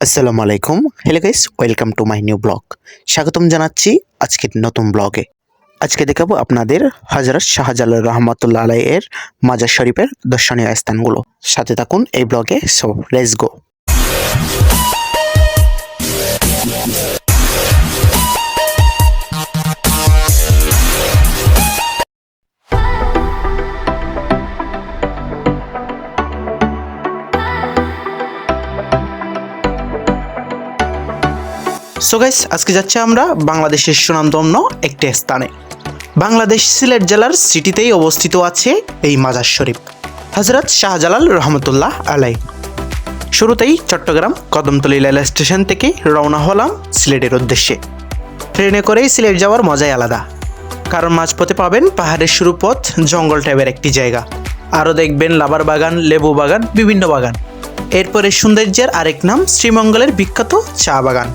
আসসালামু আলাইকুম। Hello guys welcome to my new blog স্বাগতম জানাচ্ছি আজকের নতুন ব্লগে আজকে দেখাবো আপনাদের হজরত শাহজালাল রহমতুল্লাহ আলাই এর মাজার শরীফের দর্শনীয় স্থানগুলো। সাথে থাকুন এই ব্লগে সো লেটস গো গাইস আজকে যাচ্ছি আমরা বাংলাদেশের সুনামধন্য একটি স্থানে। বাংলাদেশ সিলেট জেলার সিটিতেই অবস্থিত আছে এই মাজার শরীফ। হজরত শাহজালাল রহমতুল্লাহ আলাই শুরুতেই চট্টগ্রাম কদমতলী রেল স্টেশন থেকে রওনা হলাম সিলেটের উদ্দেশ্যে। ট্রেনে করেই সিলেট যাওয়ার মজাই আলাদা। কারণ মাঝপথে পাবেন পাহাড়ের শুরু পথ জঙ্গল টাইপের একটি জায়গা। আরও দেখবেন লাবার বাগান, লেবু বাগান, বিভিন্ন বাগান। এরপরে সৌন্দর্যের আরেক নাম শ্রীমঙ্গলের বিখ্যাত চা বাগান।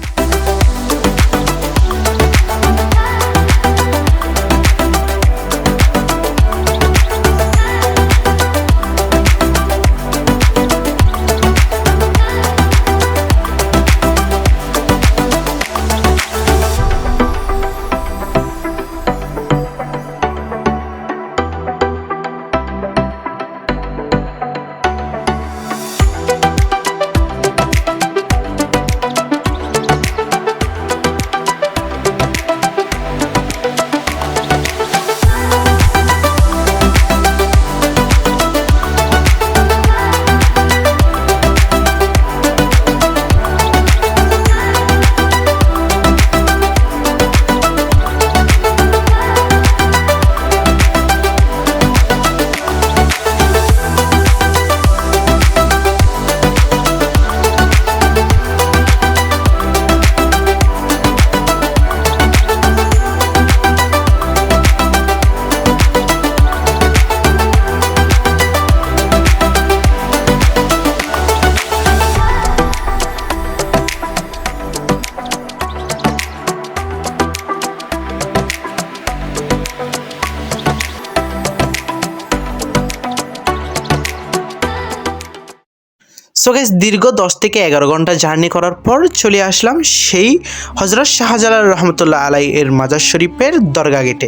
সো গাইস দীর্ঘ দশ থেকে এগারো ঘণ্টা জার্নি করার পর চলে আসলাম সেই হজরত শাহজালাল রহমতুল্লাহ আলাই এর মাজার শরীফের দরগা গেটে।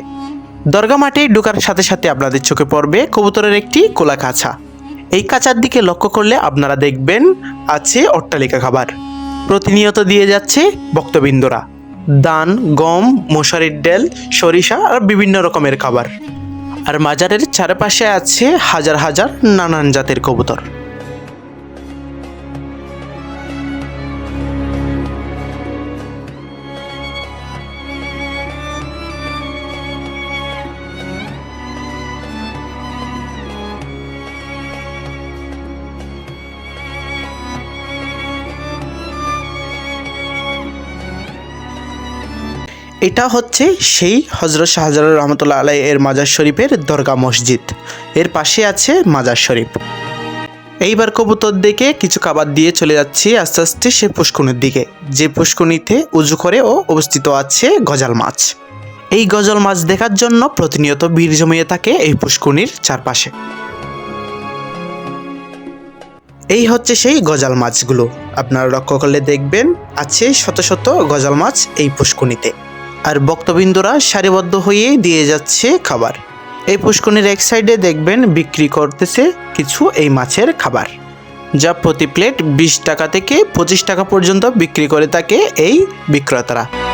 দরগা মাঠে ঢোকার সাথে সাথে আপনাদের চোখে পড়বে কবুতরের একটি কোলা কাছা এই কাঁচার দিকে লক্ষ্য করলে আপনারা দেখবেন আছে অট্টালিকা খাবার। প্রতিনিয়ত দিয়ে যাচ্ছে ভক্তবৃন্দরা। দান, গম, মশারির ডেল, সরিষা আর বিভিন্ন রকমের খাবার। আর মাজারের চারপাশে আছে হাজার হাজার নানান জাতের কবুতর। এটা হচ্ছে সেই হজরত শাহজালাল রহমতুল্লাহ আলাই এর মাজার শরীফের দরগা মসজিদ। এর পাশে আছে মাজার শরীফ। এইবার কবুতর দেখে কিছু খাবার দিয়ে চলে যাচ্ছি আস্তে আস্তে সে পুষ্কুনির দিকে। যে পুষ্কুনিতে উজু করে ও অবস্থিত আছে গজাল মাছ। এই গজল মাছ দেখার জন্য প্রতিনিয়ত বীর জমিয়ে থাকে এই পুষ্কুনির চারপাশে। এই হচ্ছে সেই গজাল মাছগুলো। আপনারা লক্ষ্য করলে দেখবেন, আছে শত শত গজাল মাছ এই পুষ্কুনিতে আর বক্তবৃন্দরা সারিবদ্ধ হয়ে দিয়ে যাচ্ছে খাবার। এই পুষ্কনির এক সাইডে দেখবেন বিক্রি করতেছে কিছু এই মাছের খাবার। যা প্রতি প্লেট বিশ টাকা থেকে পঁচিশ টাকা পর্যন্ত বিক্রি করে থাকে এই বিক্রেতারা।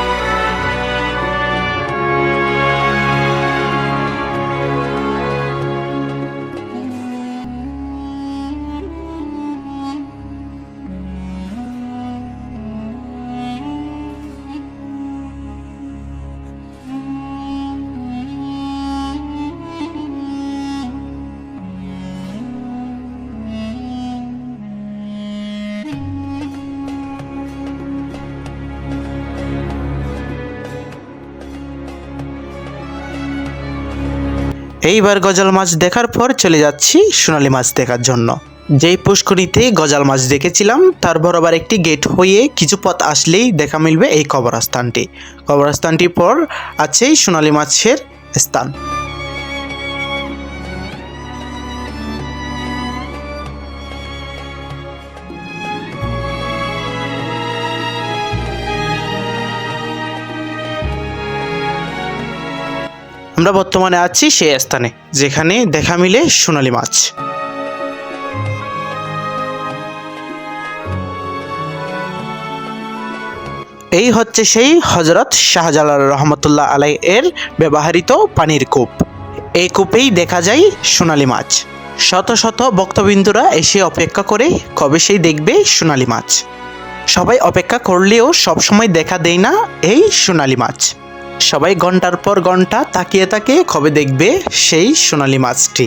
এইবার গজাল মাছ দেখার পর চলে যাচ্ছি সোনালি মাছ দেখার জন্য। যেই পুষ্করিতে গজাল মাছ দেখেছিলাম, তার বরাবর একটি গেট হয়ে কিছু পথ আসলেই দেখা মিলবে এই কবরস্থানটি। কবরস্থানটির পর আছে সোনালি মাছের স্থান। আমরা বর্তমানে আছি সেই স্থানে, যেখানে দেখা মিলে সোনালি মাছ। এই হচ্ছে সেই হজরত শাহজালাল রহমতুল্লাহ আলাই এর ব্যবহৃত পানির কূপ। এই কূপেই দেখা যায় সোনালি মাছ। শত শত ভক্তবিন্দুরা এসে অপেক্ষা করে কবে সেই দেখবে সোনালি মাছ। সবাই অপেক্ষা করলেও সবসময় দেখা দেয় না এই সোনালি মাছ। সবাই ঘণ্টার পর ঘণ্টা তাকিয়ে তাকিয়ে কবে দেখবে সেই সোনালি মাছটি।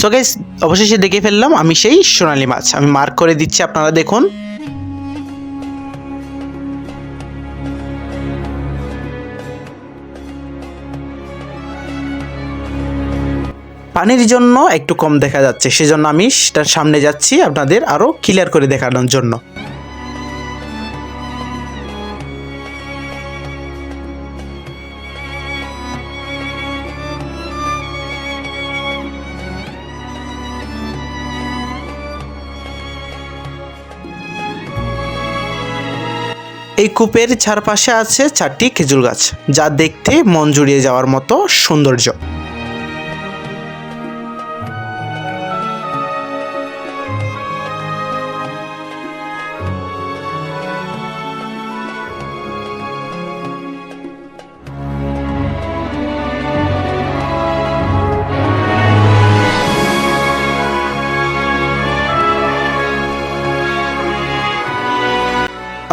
সো গাইস অবশেষে দেখে ফেললাম, আমি সেই সোনালি মাছ। আমি মার্ক করে দিচ্ছি আপনারা দেখুন। পানির জন্য একটু কম দেখা যাচ্ছে, সেজন্য আমি সেটার সামনে যাচ্ছি আপনাদের আরও ক্লিয়ার করে দেখানোর জন্য। এই কূপের চারপাশে আছে চারটি খেজুর গাছ যা দেখতে মন জুড়িয়ে যাওয়ার মতো সৌন্দর্য।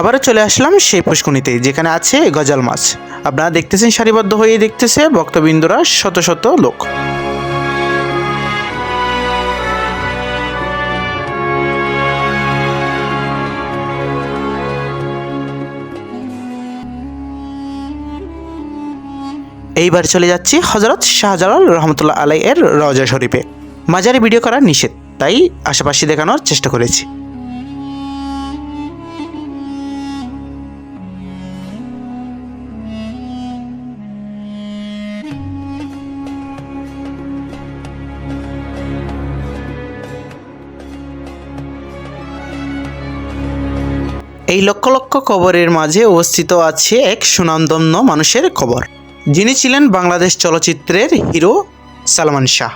আবারও চলে আসলাম সেই পুষ্কনিতে যেখানে আছে গজাল মাছ। আপনারা দেখতেছেন সারিবদ্ধ হয়ে দেখতেছে ভক্তবৃন্দরা শত শত লোক। এইবার চলে যাচ্ছি হজরত শাহজালাল রহমতুল্লাহ আলাই এর রজা শরীফে। মাজারে ভিডিও করা নিষেধ, তাই আশেপাশে দেখানোর চেষ্টা করেছি। এই লক্ষ লক্ষ কবরের মাঝে অবস্থিত আছে এক সুনামধন্য মানুষের কবর। যিনি ছিলেন বাংলাদেশ চলচ্চিত্রের হিরো সালমান শাহ।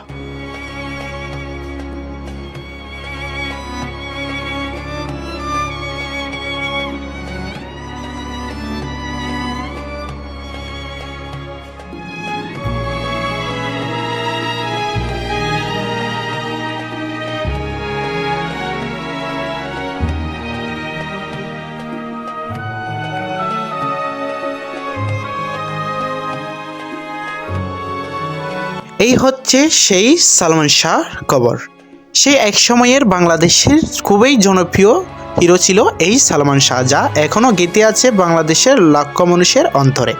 এই হচ্ছে সেই সালমান শাহ কবর। সেই এক সময়ের বাংলাদেশের খুবই জনপ্রিয় হিরো ছিল এই সালমান শাহ, যা এখনও গেঁথে আছে বাংলাদেশের লক্ষ্য মানুষের অন্তরে।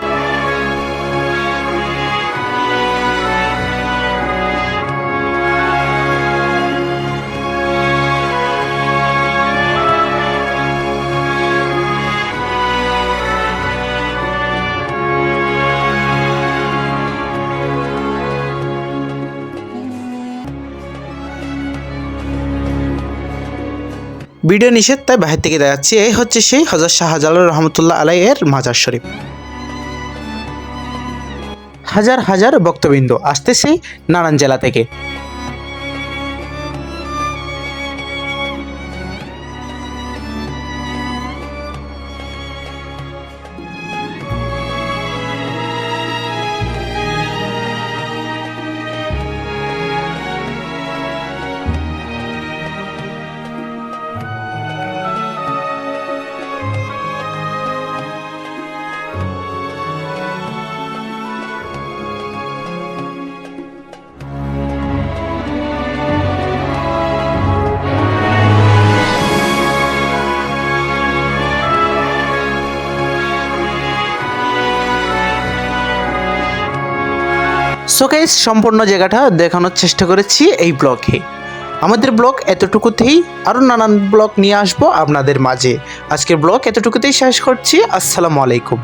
ভিডিও নিষেধ, তাই বাহির থেকে দেখাচ্ছি, এই হচ্ছে সেই হজরত শাহজালাল রহমতুল্লাহ এর মাজার শরীফ। হাজার হাজার বক্তবৃন্দ আসতেছে নানান জেলা থেকে। শোকেস সম্পূর্ণ জায়গাটা দেখানোর চেষ্টা করেছি এই ব্লগে। আমাদের ব্লগ এতটুকুতেই আরও নানান ব্লগ নিয়ে আসব আপনাদের মাঝে। আজকের ব্লগ এতটুকুতেই শেষ করছি। আসসালামু আলাইকুম।